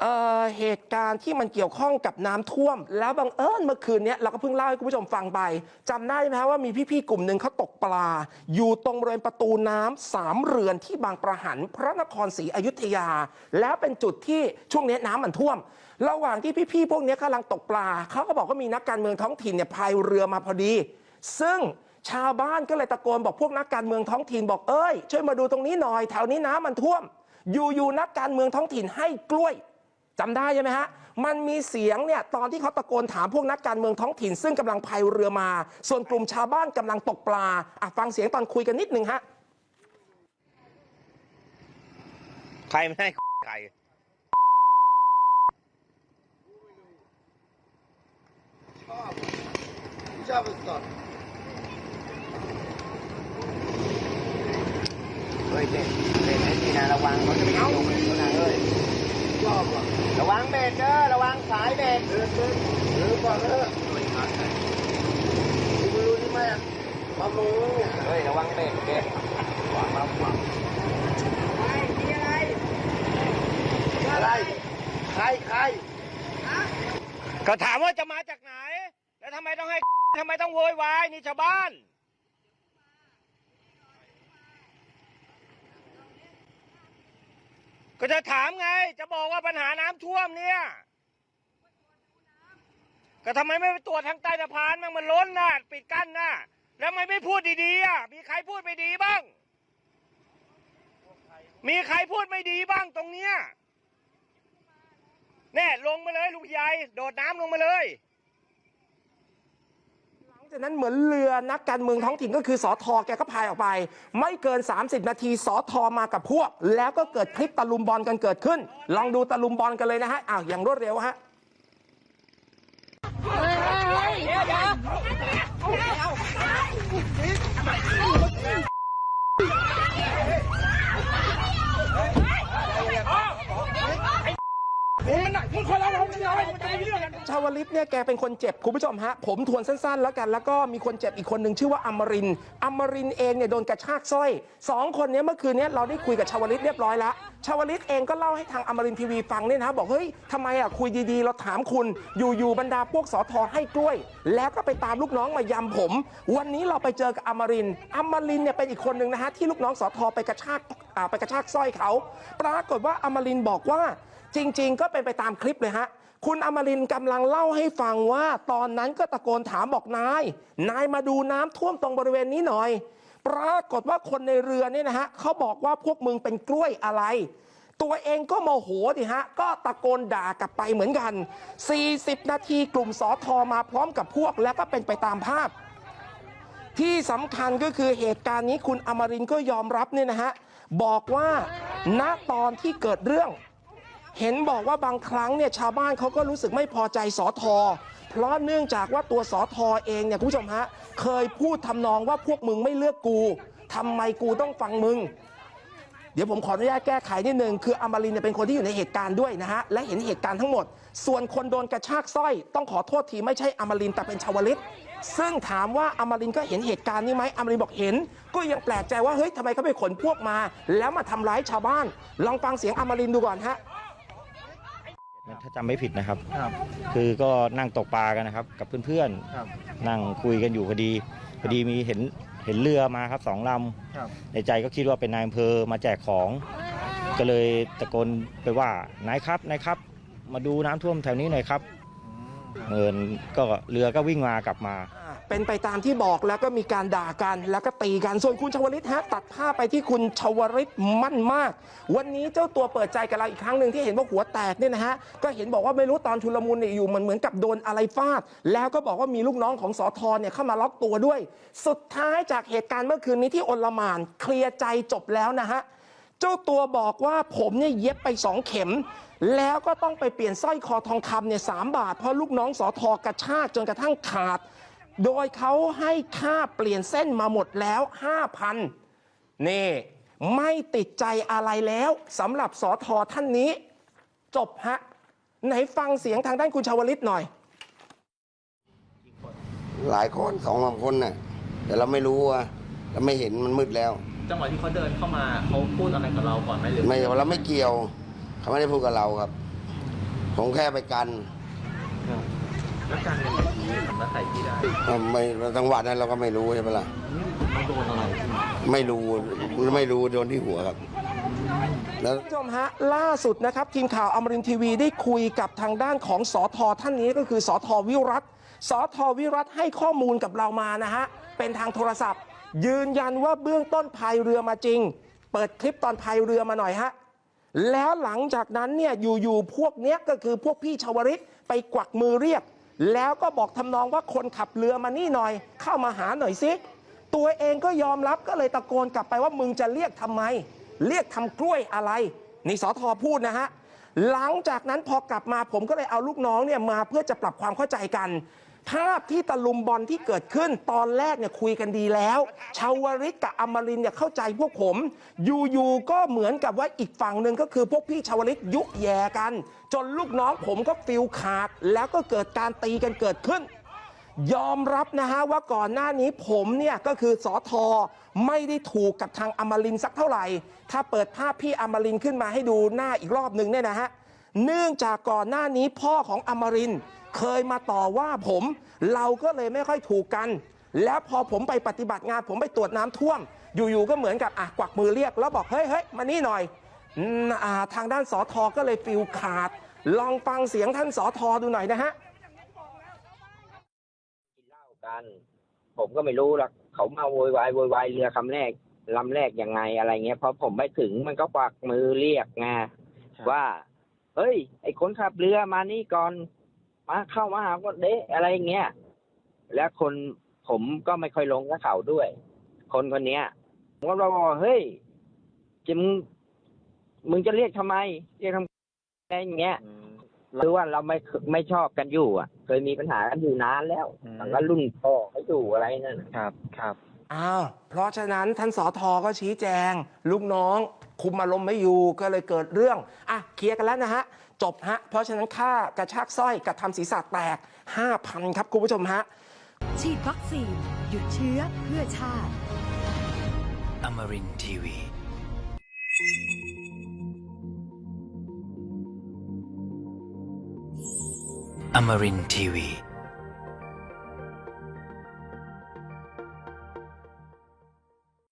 เอ่อเหตุการณ์ที่มันเกี่ยวข้องกับน้ำท่วม แล้วบังเอิญเมื่อคืนเนี้ยเราก็เพิ่งเล่าให้คุณผู้ชมฟังไปจำได้ไหมฮะว่ามีพี่ๆกลุ่มหนึ่งเขาตกปลา อยู่ตรงบริเวณประตูน้ำสามเรือนที่บางประหันพระนครศรีอยุธยา แล้วเป็นจุดที่ช่วงเนี้ยน้ำมันท่วม ระหว่างที่พี่ๆพวกเนี้ยกำลังตกปลาเขาก็บอกว่ามีนักการเมืองท้องถิ่นเนี่ยพายเรือมาพอดี ซึ่งชาวบ้านก็เลยตะโกนบอกพวกนักการเมืองท้องถิ่นบอกเอ้ยช่วยมาดูตรงนี้หน่อยแถวนี้น้ำมันท่วม อยู่ๆนักการเมืองท้องถิ่นให้กล้วย จำได้ใช่ไหมฮะ มันมีเสียงเนี่ยตอนที่เขาตะโกนถามพวกนักการเมืองท้องถิ่น ซึ่งกำลังพายเรือมา ส่วนกลุ่มชาวบ้านกำลังตกปลาอะฟังเสียงตอนคุยกันนิดนึงฮะ ใครไม่ให้ใครชอบชอบสดเฮ้ยเบ็ดเบ็ดให้ดีนะระวังเขาจะไปเอาลงเขานะเฮ้ยชอบอะ ระวังเบ็ดเด้อระวังสายเบ็ดเดินเดินหรือก่อนเถอะคุณไม่รู้ใช่ไหมอะมามือเฮ้ยระวังเบ็ดเบ็ดวางมาขวางอะไร ใครใครก็ถามว่าจะมาจากไหน แล้วทำไมต้องให้ทำไมต้องโวยวายนี่ชาวบ้าน ก็จะถามไง จะบอกว่าปัญหาน้ำท่วมเนี่ย ก็ทำไมไม่ไปตรวจทางใต้สะพานมันมันล้นน่ะ ปิดกั้นน่ะ แล้วทำไมไม่พูดดีๆอะ มีใครพูดไม่ดีบ้าง มีใครพูดไม่ดีบ้างตรงเนี้ยแน่ลงมาเลยลุงใหญ่โดดน้ำลงมาเลย จากนั้นเหมือนเรือนักการเมืองท้องถิ่นก็คือสอทอแกก็พายออกไป ไม่เกิน 30 นาทีสอทอมากับพวก แล้วก็เกิดคลิปตะลุมบอลกันเกิดขึ้น ลองดูตะลุมบอลกันเลยนะฮะอ้าวอย่างรวดเร็วฮะ ชาวลิตเนี่ยแกเป็นคนเจ็บคุณผู้ชมฮะผมทวนสั้นๆ แล้วกัน แล้วก็มีคนเจ็บอีกคนหนึ่งชื่อว่าอมรินอมรินเองเนี่ยโดนกระชากสร้อยสองคนเนี้เมื่อคืนเนี้เราได้คุยกับชาวลิตเรียบร้อยแล้วชาวลิตเองก็เล่าให้ทางอมรินทีวีฟังเนี่ยนะบอกเฮ้ยทำไมอะคุยดีๆ เราถามคุณอยู่ๆบรรดาพวกสอทอให้กล้วย แล้วก็ไปตามลูกน้องมายำผม วันนี้เราไปเจอกับอมรินอมรินเนี่ยเป็นอีกคนหนึ่งนะฮะที่ลูกน้องสอทอไปกระชาก อ่าไปกระชากสร้อยเขา ปรากฏว่าอมรินทร์บอกว่าจริง ๆ ก็เป็นไปตามคลิปเลยฮะ คุณอมรินทร์กำลังเล่าให้ฟังว่า ตอนนั้นก็ตะโกนถามบอกนาย นายมาดูน้ำท่วมตรงบริเวณนี้หน่อย ปรากฏว่าคนในเรือเนี่ยนะฮะเขาบอกว่าพวกมึงเป็นกล้วยอะไร ตัวเองก็โมโหดิฮะ ก็ตะโกนด่ากลับไปเหมือนกัน 40 นาทีกลุ่มสอทอมาพร้อมกับพวกแล้วก็เป็นไปตามภาพ ที่สำคัญก็คือเหตุการณ์นี้คุณอมรินทร์ก็ยอมรับเนี่ยนะฮะ บอกว่าณตอนที่เกิดเรื่อง เห็นบอกว่าบางครั้งเนี่ยชาวบ้านเขาก็รู้สึกไม่พอใจสอทอเพราะเนื่องจากว่าตัวสอทอเองเนี่ยคุณผู้ชมฮะเคยพูดทำนองว่าพวกมึงไม่เลือกกูทำไมกูต้องฟังมึง เดี๋ยวผมขออนุญาตแก้ไขนิดนึงคืออมรินเนี่ยเป็นคนที่อยู่ในเหตุการณ์ด้วยนะฮะและเห็นเหตุการณ์ทั้งหมด ส่วนคนโดนกระชากสร้อย ต้องขอโทษทีไม่ใช่อมรินแต่เป็นชาวลิต ซึ่งถามว่าอมรินทร์ก็เห็นเหตุการณ์นี้ไหมอมรินทร์บอกเห็น ก็ยังแปลกใจว่าเฮ้ยทำไมเขาไปขนพวกมา แล้วมาทำร้ายชาวบ้าน ลองฟังเสียงอมรินทร์ดูก่อนฮะถ้าจำไม่ผิดนะครับครับ คือก็นั่งตกปลากันนะครับ กับเพื่อนครับๆนั่งคุยกันอยู่พอดี พอดีมีเห็นเห็นเรือมาครับสองลครับำในใจก็คิดว่าเป็นนายอำเภอมาแจกของ ก็เลยตะโกนไปว่านายครับนายครับ มาดูน้ำท่วมแถวนี้หน่อยครับ เอินก็เรือก็วิ่งมากลับมา เป็นไปตามที่บอกแล้วก็มีการด่ากัน แล้วก็ตีกัน ส่วนคุณชวลิตฮะตัดภาพไปที่คุณชวลิตมั่นมาก วันนี้เจ้าตัวเปิดใจกับเราอีกครั้งหนึ่งที่เห็นว่าหัวแตกเนี่ยนะฮะก็เห็นบอกว่าไม่รู้ตอนชุลมุนเนี่ยอยู่เหมือนเหมือนกับโดนอะไรฟาด แล้วก็บอกว่ามีลูกน้องของสอทอเนี่ยเข้ามาล็อกตัวด้วย สุดท้ายจากเหตุการณ์เมื่อคืนนี้ที่อลหมานเคลียร์ใจจบแล้วนะฮะ เจ้าตัวบอกว่าผมเนี่ยเย็บไปสองเข็ม แล้วก็ต้องไปเปลี่ยนสร้อยคอทองคำเนี่ยสามบาท เพราะลูกน้องสอทอกระชากจนกระทั่งขาด โดยเขาให้ค่าเปลี่ยนเส้นมาหมดแล้ว5,000นี่ไม่ติดใจอะไรแล้วสำหรับสอทอท่านนี้ จบฮะ ไหนฟังเสียงทางด้านคุณชาวลิตหน่อย หลายคนสองสามคนน่ะแต่เราไม่รู้อะเราไม่เห็นมันมืดแล้ว จังหวะที่เขาเดินเข้ามาเขาพูดอะไรกับเราก่อนไหมหรือไม่เราไม่เกี่ยวเขาไม่ได้พูดกับเราครับ ผมแค่ไปกันแล้วการเงินทีมันมาใส่พี่ได้เอ่อไม่จังหวะนั้นเราก็ไม่รู้ใช่ไหมล่ะมันโดนอะไรพี่ไม่รู้ไม่รู้โดนที่หัวครับแล้วคุณผู้ชมฮะล่าสุดนะครับทีมข่าวอมรินทร์ทีวีได้คุยกับทางด้านของสอทอท่านนี้ก็คือสอทอวิรัตสอทอวิรัตให้ข้อมูลกับเรามานะฮะเป็นทางโทรศัพท์ ยืนยันว่าเบื้องต้นพายเรือมาจริง เปิดคลิปตอนพายเรือมาหน่อยฮะ แล้วหลังจากนั้นเนี่ยอยู่ๆพวกเนี้ยก็คือพวกพี่ชาวริตไปกวักมือเรียก แล้วก็บอกทำนองว่าคนขับเรือมานี่หน่อย เข้ามาหาหน่อยสิตัวเองก็ยอมรับก็เลยตะโกนกลับไปว่ามึงจะเรียกทำไม เรียกทำกล้วยอะไรนี่สอทอพูดนะฮะหลังจากนั้นพอกลับมาผมก็เลยเอาลูกน้องเนี่ยมาเพื่อจะปรับความเข้าใจกัน ภาพที่ตะลุมบอลที่เกิดขึ้นตอนแรกเนี่ยคุยกันดีแล้วชาวริตกับอมรินเนี่ยเข้าใจพวกผมอยู่ๆก็เหมือนกับว่าอีกฝั่งหนึ่งก็คือพวกพี่ชาวริตยุแย่กัน จนลูกน้องผมก็ฟิลขาด แล้วก็เกิดการตีกันเกิดขึ้น ยอมรับนะฮะว่าก่อนหน้านี้ผมเนี่ยก็คือสอทอไม่ได้ถูกกับทางอมรินสักเท่าไหร่ ถ้าเปิดภาพพี่อมรินขึ้นมาให้ดูหน้าอีกรอบหนึ่งเนี่ยนะฮะ เนื่องจากก่อนหน้านี้พ่อของอมรินทร์เคยมาต่อว่าผมเราก็เลยไม่ค่อยถูกกัน แล้วพอผมไปปฏิบัติงาน ผมไปตรวจน้ำท่วม อยู่ๆก็เหมือนกับอะกวักมือเรียก แล้วบอกเฮ้ยเฮ้ยมานี่หน่อยอืมอ่าทางด้านสอทอก็เลยฟิลขาด ลองฟังเสียงท่านสอทอดูหน่อยนะฮะกินเหล้ากัน ผมก็ไม่รู้หรอกเขามาโวยวายโวยวายเรือคำแรกลำแรกยังไงอะไรเงี้ยพอผมไปถึงมันก็กวักมือเรียกไงว่า เฮ้ย ไอ้คนขับเรือมานี่ก่อน มาเข้ามาหาก็เดะอะไรเงี้ย แล้วคนผมก็ไม่ค่อยลงกับเขาด้วย คนคนเนี้ยผมก็บอกว่าเฮ้ยจะมึงมึงจะเรียกทำไม เรียกทำอะไรอย่างเงี้ยคือว่าเราไม่ไม่ชอบกันอยู่ อะ เคยมีปัญหากันอยู่นานแล้วอืมตั้งแต่รุ่นพ่อเขาอยู่อะไรนั่นน่ะครับ ครับ อ้าวเพราะฉะนั้นท่านสอทอก็ชี้แจง ลูกน้องคุมอารมณ์ไม่อยู่ก็เลยเกิดเรื่องอะเคลียร์กันแล้วนะฮะ จบฮะ เพราะฉะนั้นค่ากระชากสร้อยกระทำศีรษะแตก 5,000 ครับคุณผู้ชมฮะ ฉีดวัคซีน หยุดเชื้อเพื่อชาติ Amarin Tiwi. Amarin Tiwi.